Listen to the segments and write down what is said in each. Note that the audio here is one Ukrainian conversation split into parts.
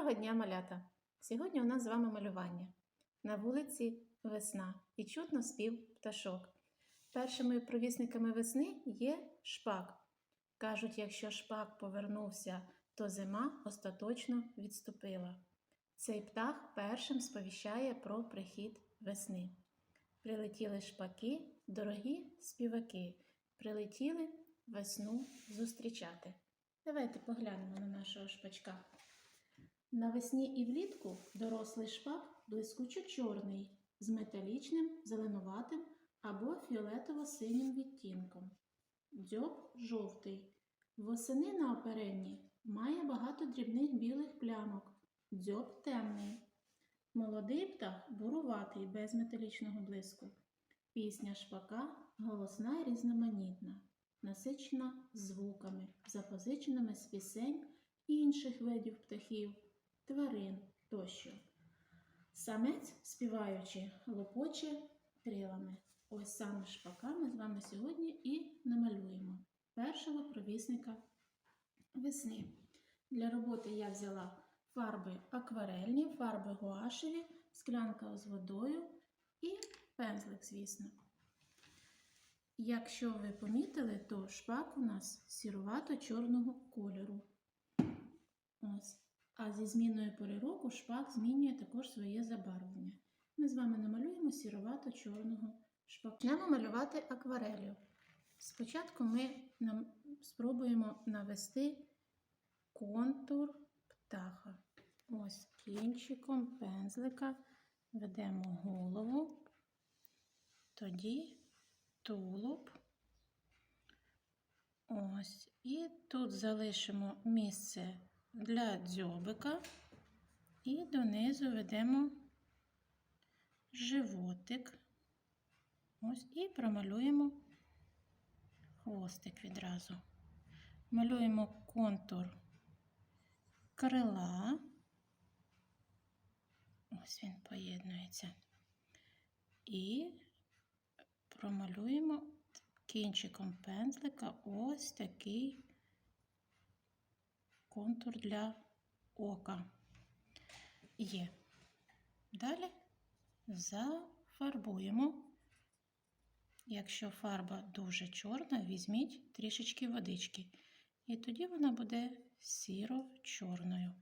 Доброго дня, малята! Сьогодні у нас з вами малювання. На вулиці весна і чутно спів пташок. Першими провісниками весни є шпак. Кажуть, якщо шпак повернувся, то зима остаточно відступила. Цей птах першим сповіщає про прихід весни. Прилетіли шпаки, дорогі співаки, прилетіли весну зустрічати. Давайте поглянемо на нашого шпачка. Навесні і влітку дорослий шпак блискучо чорний з металічним, зеленуватим або фіолетово-синім відтінком. Дзьоб жовтий. Восени на оперенні має багато дрібних білих плямок. Дзьоб темний. Молодий птах буруватий без металічного блиску. Пісня шпака голосна і різноманітна, насичена звуками, запозиченими з пісень інших видів птахів, тварин тощо. Самець, співаючи, лопоче крилами. Ось саме шпака ми з вами сьогодні і намалюємо першого провісника весни. Для роботи я взяла фарби акварельні, фарби гуашеві, склянка з водою і пензлик, звісно. Якщо ви помітили, то шпак у нас сірувато-чорного кольору. Ось. А зі зміною пори року шпак змінює також своє забарвлення. Ми з вами намалюємо сірувато-чорного шпака. Почнемо малювати акварелью. Спочатку ми спробуємо навести контур птаха. Ось кінчиком пензлика ведемо голову, тоді тулуб. Ось. І тут залишимо місце для дзьобика і донизу ведемо животик. Ось і промалюємо хвостик відразу. Малюємо контур крила. Ось він поєднується. І промалюємо кінчиком пензлика ось такий контур для ока. Є. Далі зафарбуємо. Якщо фарба дуже чорна, візьміть трішечки водички. І тоді вона буде сіро-чорною.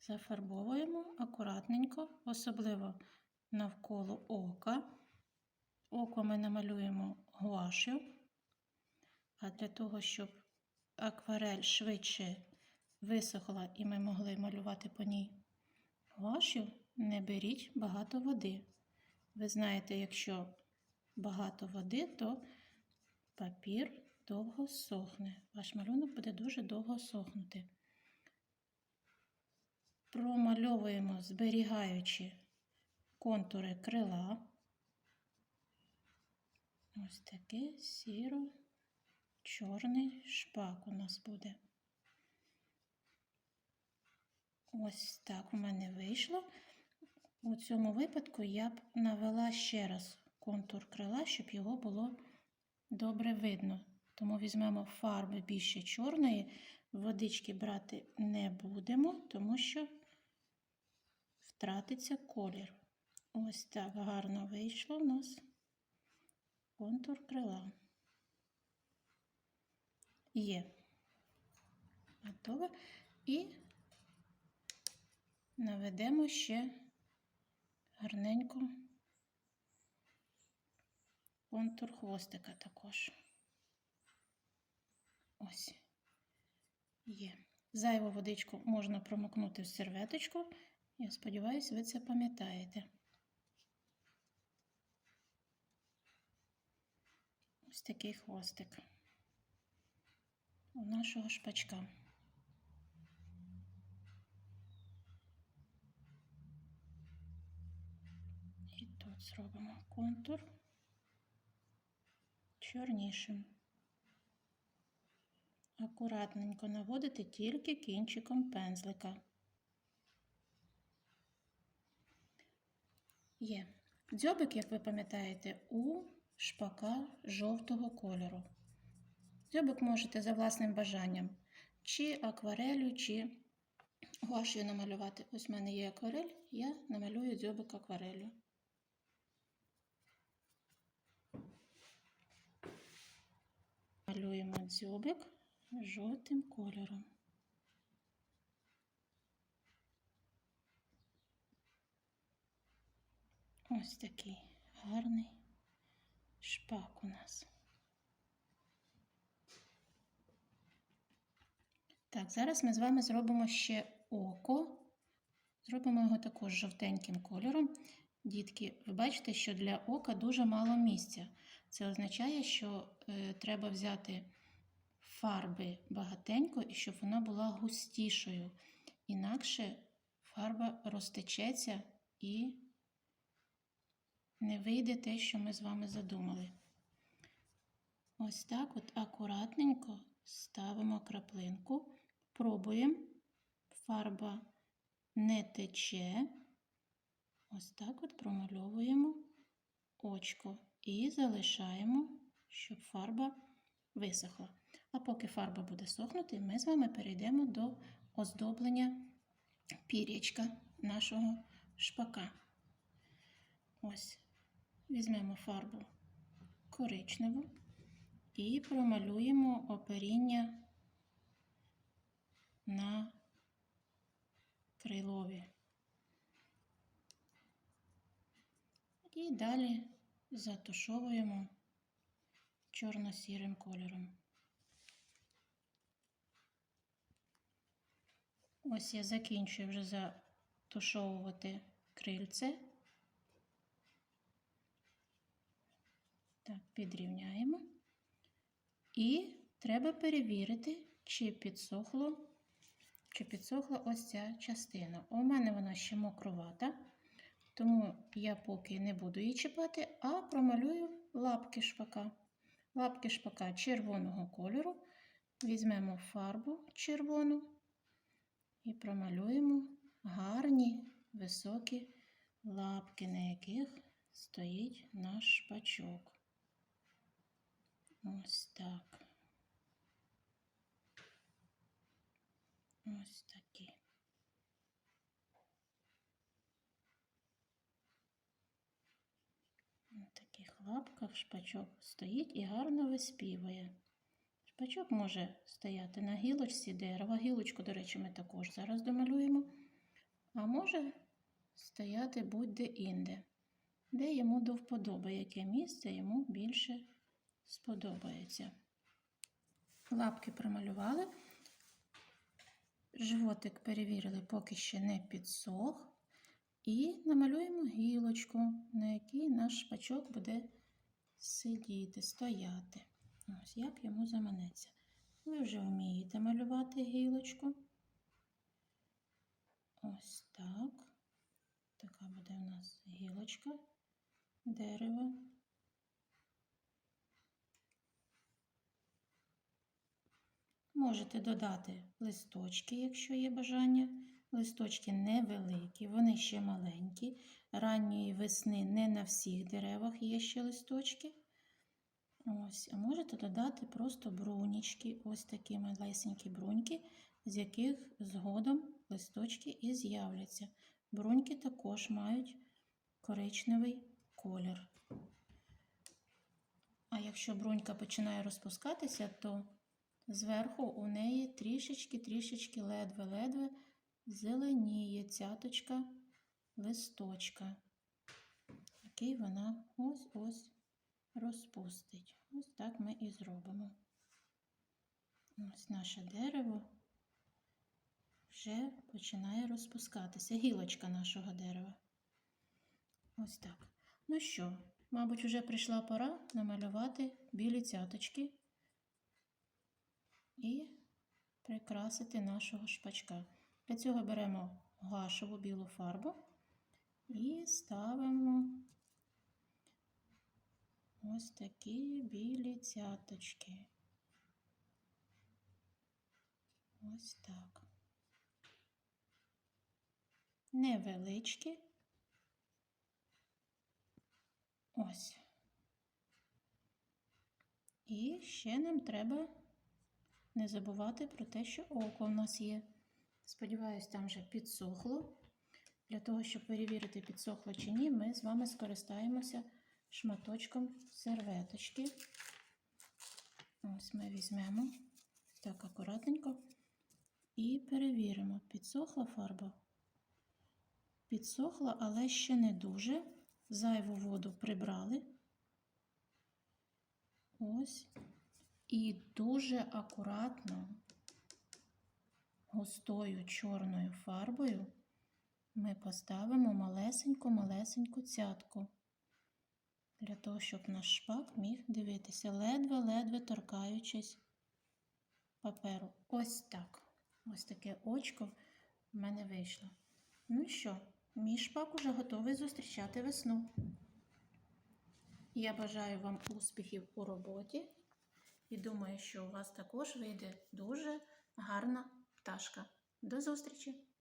Зафарбовуємо акуратненько, особливо навколо ока. Око ми намалюємо гуашю, а для того, щоб акварель швидше висохла і ми могли малювати по ній гуашю, не беріть багато води. Ви знаєте, якщо багато води, то папір довго сохне. Ваш малюнок буде дуже довго сохнути. Промальовуємо, зберігаючи контури крила. Ось такий сіро-чорний шпак у нас буде. Ось так у мене вийшло. У цьому випадку я б навела ще раз контур крила, щоб його було добре видно. Тому візьмемо фарби більше чорної, водички брати не будемо, тому що втратиться колір. Ось так гарно вийшло у нас контур крила. Є. Готово. І наведемо ще гарненько контур хвостика також. Ось є. Зайву водичку можна промокнути в серветочку. Я сподіваюся, ви це пам'ятаєте. Ось такий хвостик у нашого шпачка. І тут зробимо контур чорнішим. Акуратненько наводити тільки кінчиком пензлика. Є. Дзьобик, як ви пам'ятаєте, у шпака жовтого кольору. Дзьобик можете за власним бажанням, чи акварелю, чи гуашею намалювати. Ось в мене є акварель, я намалюю дзьобик акварелью. Малюємо дзьобик жовтим кольором. Ось такий гарний шпак у нас. Так, зараз ми з вами зробимо ще око. Зробимо його також жовтеньким кольором. Дітки, ви бачите, що для ока дуже мало місця. Це означає, що е, треба взяти фарби багатенько і щоб вона була густішою. Інакше фарба розтечеться і не вийде те, що ми з вами задумали. Ось так от акуратненько ставимо краплинку, пробуємо, фарба не тече. Ось так от промальовуємо очко і залишаємо, щоб фарба висохла. А поки фарба буде сохнути, ми з вами перейдемо до оздоблення пір'ячка нашого шпака. Ось, візьмемо фарбу коричневу і промалюємо оперіння на крилові. І далі затушовуємо чорно-сірим кольором. Ось я закінчую вже затушовувати крильце. Так, підрівняємо. І треба перевірити, чи підсохло, чи підсохла ось ця частина. У мене вона ще мокрувата, тому я поки не буду її чіпати, а промалюю лапки шпака. Лапки шпака червоного кольору. Візьмемо фарбу червону і промалюємо гарні високі лапки, на яких стоїть наш шпачок. Ось так. Ось такі. На таких лапках шпачок стоїть і гарно виспівує. Шпачок може стояти на гілочці дерева. Гілочку, до речі, ми також зараз домалюємо. А може стояти будь-де інде, де йому до вподоби, яке місце йому більше сподобається. Лапки промалювали. Животик перевірили, поки ще не підсох. І намалюємо гілочку, на якій наш шпачок буде сидіти, стояти. Ось як йому заманеться. Ви вже вмієте малювати гілочку. Ось так. Така буде у нас гілочка, дерево. Можете додати листочки, якщо є бажання. Листочки невеликі, вони ще маленькі. Ранньої весни не на всіх деревах є ще листочки. Ось, А можете додати просто брунічки, ось такі малесенькі бруньки, з яких згодом листочки і з'являться. Бруньки також мають коричневий колір. А якщо брунька починає розпускатися, то Зверху у неї трішечки-трішечки ледве-ледве зеленіє цяточка листочка, який вона ось-ось розпустить. Ось так ми і зробимо. Ось наше дерево вже починає розпускатися, гілочка нашого дерева. Ось так. Ну що, мабуть, вже прийшла пора намалювати білі цяточки і прикрасити нашого шпачка. Для цього беремо гашову білу фарбу і ставимо ось такі білі цяточки. Ось так. Невеличкі. Ось. І ще нам треба не забувати про те, що око в нас є. Сподіваюсь, там вже підсохло. Для того, щоб перевірити, підсохло чи ні, ми з вами скористаємося шматочком серветочки. Ось ми візьмемо так акуратненько і перевіримо, підсохла фарба. Підсохла, але ще не дуже. Зайву воду прибрали. Ось. І дуже акуратно, густою чорною фарбою ми поставимо малесеньку-малесеньку цятку. Для того, щоб наш шпак міг дивитися, ледве-ледве торкаючись паперу. Ось так. Ось таке очко в мене вийшло. Ну що, мій шпак уже готовий зустрічати весну. Я бажаю вам успіхів у роботі і думаю, що у вас також вийде дуже гарна пташка. До зустрічі!